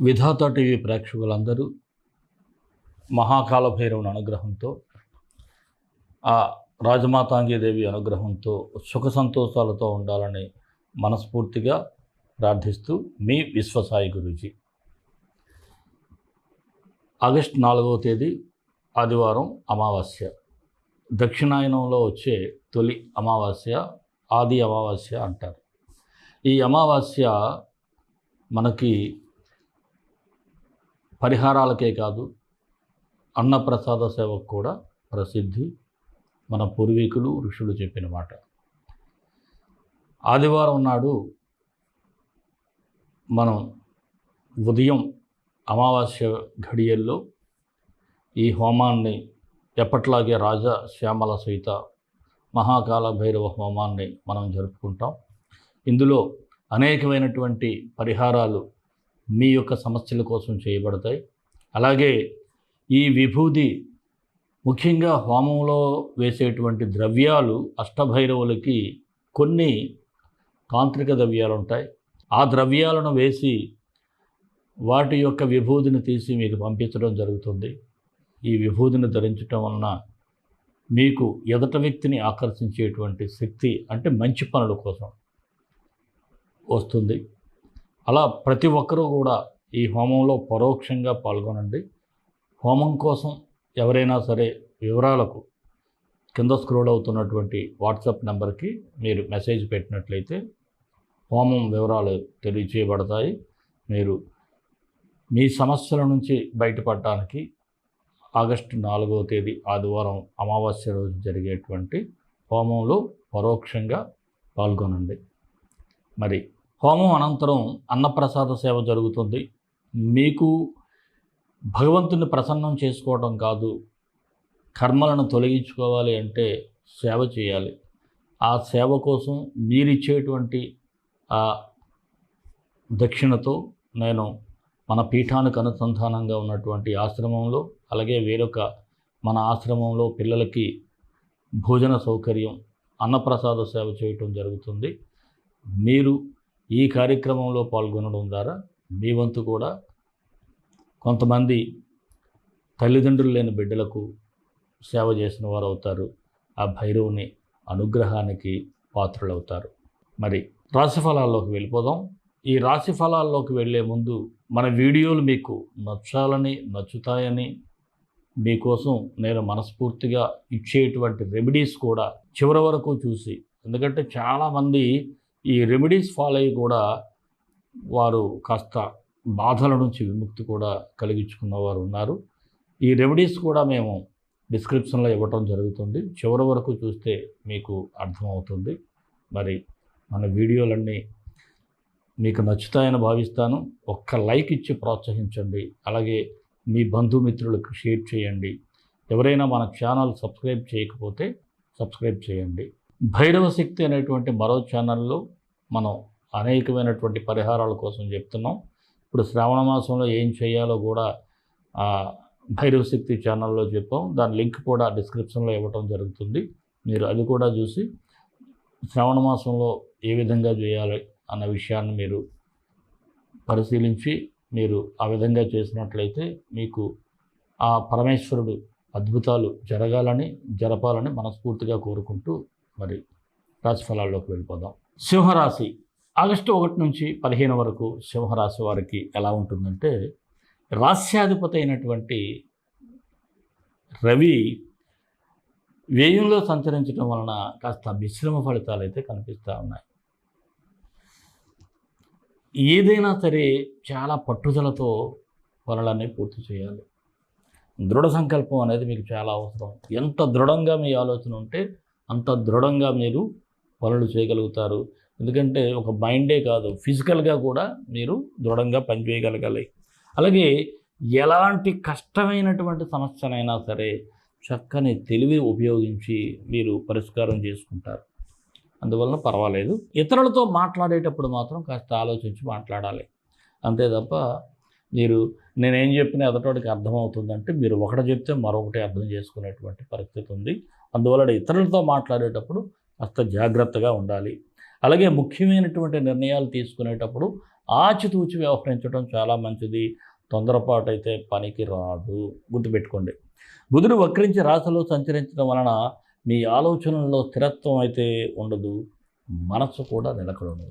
విధాత TV ప్రేక్షకులందరూ మహాకాల భైరవుని అనుగ్రహంతో ఆ రాజమాతాంగీదేవి అనుగ్రహంతో సుఖ సంతోషాలతో ఉండాలని మనస్ఫూర్తిగా ప్రార్థిస్తూ మీ విశ్వసాయి గురూజీ. ఆగస్ట్ నాలుగవ తేదీ ఆదివారం అమావాస్య. దక్షిణాయనంలో వచ్చే తొలి అమావాస్య ఆది అమావాస్య అంటారు. ఈ అమావాస్య మనకి పరిహారాలకే కాదు అన్నప్రసాద సేవకు కూడా ప్రసిద్ధి మన పూర్వీకులు ఋషులు చెప్పిన మాట. ఆదివారం నాడు మనం ఉదయం అమావాస్య ఘడియల్లో ఈ హోమాన్ని ఎప్పట్లాగే రాజా శ్యామల సహిత మహాకాల భైరవ హోమాన్ని మనం జరుపుకుంటాం. ఇందులో అనేకమైనటువంటి పరిహారాలు మీ యొక్క సమస్యల కోసం చేయబడతాయి. అలాగే ఈ విభూది ముఖ్యంగా హోమంలో వేసేటువంటి ద్రవ్యాలు అష్టభైరవులకి కొన్ని తాంత్రిక ద్రవ్యాలు ఉంటాయి. ఆ ద్రవ్యాలను వేసి వాటి యొక్క విభూదిని తీసి మీకు పంపించడం జరుగుతుంది. ఈ విభూదిని ధరించటం వలన మీకు ఎదట వ్యక్తిని ఆకర్షించేటువంటి శక్తి అంటే మంచి పనుల కోసం వస్తుంది. అలా ప్రతి ఒక్కరూ కూడా ఈ హోమంలో పరోక్షంగా పాల్గొనండి. హోమం కోసం ఎవరైనా సరే వివరాలకు కింద స్క్రోల్ అవుతున్నటువంటి వాట్సాప్ నెంబర్కి మీరు మెసేజ్ పెట్టినట్లయితే హోమం వివరాలు తెలియచేయబడతాయి. మీరు మీ సమస్యల నుంచి బయటపడటానికి ఆగస్టు నాలుగవ తేదీ ఆదివారం అమావాస్య రోజు జరిగేటువంటి హోమంలో పరోక్షంగా పాల్గొనండి. మరి హోమం అనంతరం అన్నప్రసాద సేవ జరుగుతుంది. మీకు భగవంతుని ప్రసన్నం చేసుకోవడం కాదు కర్మలను తొలగించుకోవాలి అంటే సేవ చేయాలి. ఆ సేవ కోసం మీరిచ్చేటువంటి ఆ దక్షిణతో నేను మన పీఠానికి అనుసంధానంగా ఉన్నటువంటి ఆశ్రమంలో అలాగే వేరొక మన ఆశ్రమంలో పిల్లలకి భోజన సౌకర్యం అన్నప్రసాద సేవ చేయటం జరుగుతుంది. మీరు ఈ కార్యక్రమంలో పాల్గొనడం ద్వారా మీ వంతు కూడా కొంతమంది తల్లిదండ్రులు లేని బిడ్డలకు సేవ చేసిన వారు అవుతారు. ఆ భైరవుని అనుగ్రహానికి పాత్రులవుతారు. మరి రాశిఫలాల్లోకి వెళ్ళిపోదాం. ఈ రాశి ఫలాల్లోకి వెళ్ళే ముందు మన వీడియోలు మీకు నచ్చాలని నచ్చుతాయని మీకోసం నేను మనస్ఫూర్తిగా ఇచ్చేటువంటి రెమెడీస్ కూడా చివరి వరకు చూసి ఎందుకంటే చాలామంది ఈ రెమెడీస్ ఫాలో అయ్యి కూడా వారు కాస్త బాధల నుంచి విముక్తి కూడా కలిగించుకున్న వారు ఉన్నారు. ఈ రెమెడీస్ కూడా మేము డిస్క్రిప్షన్లో ఇవ్వటం జరుగుతుంది. చివరి వరకు చూస్తే మీకు అర్థమవుతుంది. మరి మన వీడియోలన్నీ మీకు నచ్చుతాయని భావిస్తాను. ఒక్క లైక్ ఇచ్చి ప్రోత్సహించండి. అలాగే మీ బంధుమిత్రులకు షేర్ చేయండి. ఎవరైనా మన ఛానల్ సబ్స్క్రైబ్ చేయకపోతే సబ్స్క్రైబ్ చేయండి. భైరవ శక్తి అనేటువంటి మరో ఛానల్లో మనం అనేకమైనటువంటి పరిహారాల కోసం చెప్తున్నాం. ఇప్పుడు శ్రావణ మాసంలో ఏం చేయాలో కూడా భైరవశక్తి భైరవ శక్తి ఛానల్లో చెప్పాం. దాని లింక్ కూడా డిస్క్రిప్షన్లో ఇవ్వటం జరుగుతుంది. మీరు అది కూడా చూసి శ్రావణ మాసంలో ఏ విధంగా చేయాలి అన్న విషయాన్ని మీరు పరిశీలించి మీరు ఆ విధంగా చేసినట్లయితే మీకు ఆ పరమేశ్వరుడు అద్భుతాలు జరగాలని జరపాలని మనస్ఫూర్తిగా కోరుకుంటూ మరి రాశిఫలాల్లోకి వెళ్ళిపోదాం. సింహరాశి ఆగస్టు ఒకటి నుంచి పదిహేను వరకు సింహరాశి వారికి ఎలా ఉంటుందంటే రాస్యాధిపతి అయినటువంటి రవి వ్యయంలో సంచరించడం వలన కాస్త మిశ్రమ ఫలితాలు అయితే కనిపిస్తూ ఉన్నాయి. ఏదైనా సరే చాలా పట్టుదలతో పనులన్నీ పూర్తి చేయాలి. దృఢ సంకల్పం అనేది మీకు చాలా అవసరం. ఎంత దృఢంగా మీ ఆలోచన ఉంటే అంత దృఢంగా మీరు పనులు చేయగలుగుతారు. ఎందుకంటే ఒక మైండే కాదు ఫిజికల్గా కూడా మీరు దృఢంగా పనిచేయగలగాలి. అలాగే ఎలాంటి కష్టమైనటువంటి సమస్యనైనా సరే చక్కని తెలివి ఉపయోగించి మీరు పరిష్కారం చేసుకుంటారు. అందువలన పర్వాలేదు. ఇతరులతో మాట్లాడేటప్పుడు మాత్రం కాస్త ఆలోచించి మాట్లాడాలి. అంతే తప్ప మీరు నేనేం చెప్పిన ఎదటోడికి అర్థమవుతుందంటే మీరు ఒకటి చెప్తే మరొకటి అర్థం చేసుకునేటువంటి పరిస్థితి ఉంది అందువలన ఇతరులతో మాట్లాడేటప్పుడు కాస్త జాగ్రత్తగా ఉండాలి. అలాగే ముఖ్యమైనటువంటి నిర్ణయాలు తీసుకునేటప్పుడు ఆచితూచి వ్యవహరించడం చాలా మంచిది. తొందరపాటు అయితే పనికి రాదు. గుర్తుపెట్టుకోండి. బుధుడు వక్రించి రాశిలో సంచరించడం వలన మీ ఆలోచనల్లో స్థిరత్వం అయితే ఉండదు. మనస్సు కూడా నిలకడదు.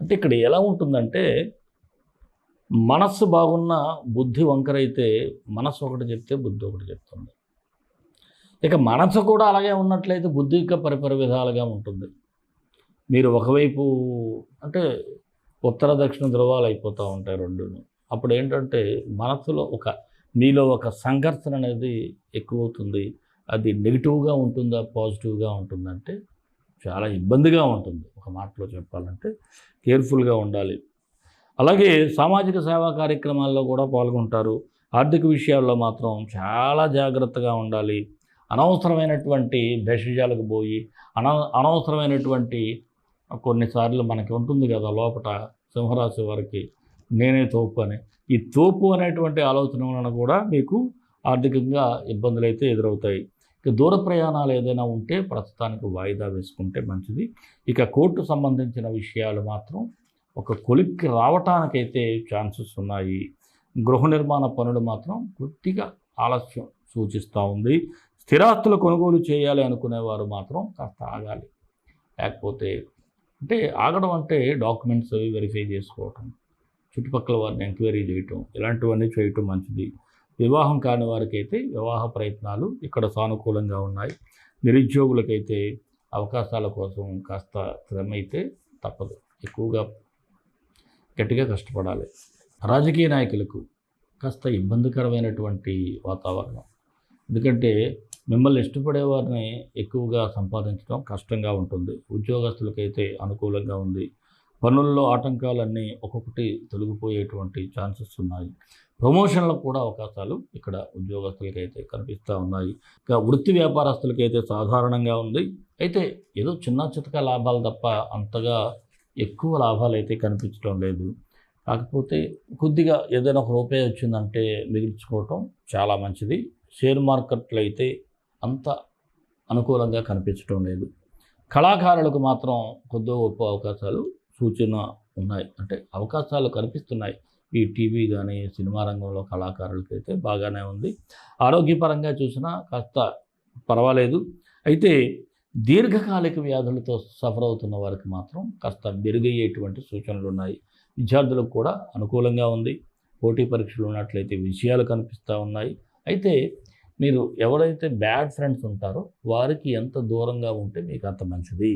అంటే ఇక్కడ ఎలా ఉంటుందంటే మనస్సు బాగున్న బుద్ధి వంకరైతే మనస్సు ఒకటి చెప్తే బుద్ధి ఒకటి చెప్తుంది. ఇక మనసు కూడా అలాగే ఉన్నట్లయితే బుద్ధి ఇంకా పరిపరి విధాలుగా ఉంటుంది. మీరు ఒకవైపు అంటే ఉత్తర దక్షిణ ధ్రువాలు అయిపోతూ ఉంటాయి రెండును. అప్పుడు ఏంటంటే మనసులో ఒక మీలో ఒక సంఘర్షణ అనేది ఎక్కువ అవుతుంది అది నెగిటివ్గా ఉంటుందా పాజిటివ్గా ఉంటుందంటే చాలా ఇబ్బందిగా ఉంటుంది. ఒక మాటలో చెప్పాలంటే కేర్ఫుల్గా ఉండాలి. అలాగే సామాజిక సేవా కార్యక్రమాల్లో కూడా పాల్గొంటారు. ఆర్థిక విషయాల్లో మాత్రం చాలా జాగ్రత్తగా ఉండాలి. అనవసరమైనటువంటి భేషజాలకు పోయి అన అనవసరమైనటువంటి కొన్నిసార్లు మనకి ఉంటుంది కదా లోపల సింహరాశి వారికి నేనే తోపు అని. ఈ తోపు అనేటువంటి ఆలోచన వలన కూడా మీకు ఆర్థికంగా ఇబ్బందులు అయితే ఎదురవుతాయి. ఇక దూర ప్రయాణాలు ఏదైనా ఉంటే ప్రస్తుతానికి వాయిదా వేసుకుంటే మంచిది. ఇక కోర్టు సంబంధించిన విషయాలు మాత్రం ఒక కొలిక్కి రావటానికైతే ఛాన్సెస్ ఉన్నాయి. గృహ నిర్మాణ పనులు మాత్రం కొద్దిగా ఆలస్యం సూచిస్తూ ఉంది. స్థిరాస్తులు కొనుగోలు చేయాలి అనుకునేవారు మాత్రం కాస్త ఆగాలి. లేకపోతే అంటే ఆగడం అంటే డాక్యుమెంట్స్ అవి వెరిఫై చేసుకోవటం చుట్టుపక్కల వారిని ఎంక్వైరీ చేయటం ఇలాంటివన్నీ చేయటం మంచిది. వివాహం కాని వారికైతే వివాహ ప్రయత్నాలు ఇక్కడ సానుకూలంగా ఉన్నాయి. నిరుద్యోగులకైతే అవకాశాల కోసం కాస్త శ్రమైతే తప్పదు. ఎక్కువగా గట్టిగా కష్టపడాలి. రాజకీయ నాయకులకు కాస్త ఇబ్బందికరమైనటువంటి వాతావరణం. ఎందుకంటే మిమ్మల్ని ఇష్టపడే వారిని ఎక్కువగా సంపాదించడం కష్టంగా ఉంటుంది. ఉద్యోగస్తులకైతే అనుకూలంగా ఉంది. పనుల్లో ఆటంకాలన్నీ ఒక్కొక్కటి తొలగిపోయేటువంటి ఛాన్సెస్ ఉన్నాయి. ప్రమోషన్లకు కూడా అవకాశాలు ఇక్కడ ఉద్యోగస్తులకైతే కనిపిస్తూ ఉన్నాయి. ఇక వృత్తి వ్యాపారస్తులకైతే సాధారణంగా ఉంది. అయితే ఏదో చిన్న చితక లాభాలు తప్ప అంతగా ఎక్కువ లాభాలు అయితే కనిపించడం లేదు. కాకపోతే కొద్దిగా ఏదైనా ఒక రూపాయి వచ్చిందంటే మిగిల్చుకోవటం చాలా మంచిది. షేర్ మార్కెట్లు అయితే అంత అనుకూలంగా కనిపించడం లేదు. కళాకారులకు మాత్రం కొద్దిగా గొప్ప అవకాశాలు సూచన ఉన్నాయి. అంటే అవకాశాలు కనిపిస్తున్నాయి. ఈ టీవీ కానీ సినిమా రంగంలో కళాకారులకి అయితే బాగానే ఉంది. ఆరోగ్యపరంగా చూసినా కాస్త పర్వాలేదు. అయితే దీర్ఘకాలిక వ్యాధులతో సఫర్ అవుతున్న వారికి మాత్రం కాస్త మెరుగయ్యేటువంటి సూచనలు ఉన్నాయి. విద్యార్థులకు కూడా అనుకూలంగా ఉంది. పోటీ పరీక్షలు ఉన్నట్లయితే విషయాలు కనిపిస్తూ ఉన్నాయి. అయితే మీరు ఎవరైతే బ్యాడ్ ఫ్రెండ్స్ ఉంటారో వారికి ఎంత దూరంగా ఉంటే మీకు అంత మంచిది.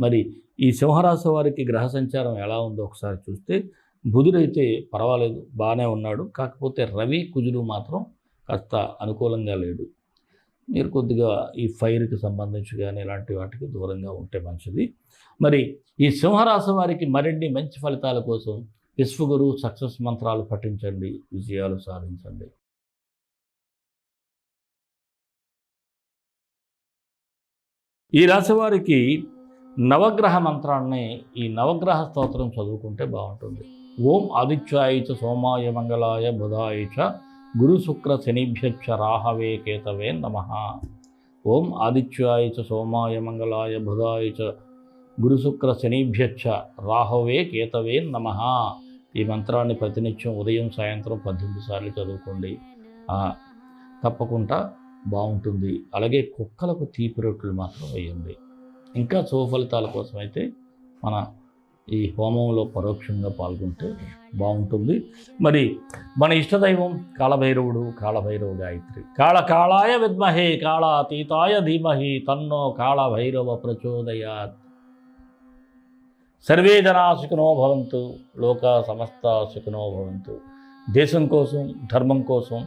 మరి ఈ సింహరాశి వారికి గ్రహ సంచారం ఎలా ఉందో ఒకసారి చూస్తే బుధుడైతే పర్వాలేదు బాగానే ఉన్నాడు. కాకపోతే రవి కుజుడు మాత్రం కాస్త అనుకూలంగా లేడు. మీరు కొద్దిగా ఈ ఫైర్కి సంబంధించి కానీ ఇలాంటి వాటికి దూరంగా ఉంటే మంచిది. మరి ఈ సింహరాశి వారికి మరిన్ని మంచి ఫలితాల కోసం విశ్వగురు సక్సెస్ మంత్రాలు పఠించండి విజయాలు సాధించండి. ఈ రాశి వారికి నవగ్రహ మంత్రాన్ని ఈ నవగ్రహ స్తోత్రం చదువుకుంటే బాగుంటుంది. ఓం ఆదిత్యాయ చ సోమాయ మంగళాయ బుధాయ చ గురు శుక్ర శనిభ్యచ్చ రాహవే కేతవే నమ. ఓం ఆదిత్యాయ చ సోమాయ మంగళాయ బుధాయ చ గురు శుక్ర శనిభ్యచ్చ రాహవే కేతవే నమ. ఈ మంత్రాన్ని ప్రతినిత్యం ఉదయం సాయంత్రం పద్దెనిమిది సార్లు చదువుకోండి. తప్పకుండా బాగుంటుంది. అలాగే కుక్కలకు తీపి రొట్టెలు మాత్రం వేయండి. ఇంకా శుభ కోసం అయితే మన ఈ హోమంలో పరోక్షంగా పాల్గొంటే బాగుంటుంది. మరి మన ఇష్టదైవం కాళభైరవుడు కాళభైరవ గాయత్రి. కాళ కాళాయ విద్మహే కాళాతీతాయ ధీమహి తన్నో కాళభైరవ ప్రచోదయాత్. సర్వే జనా సుఖినో భవంతు లోక సమస్త సుఖనో భవంతు. దేశం కోసం ధర్మం కోసం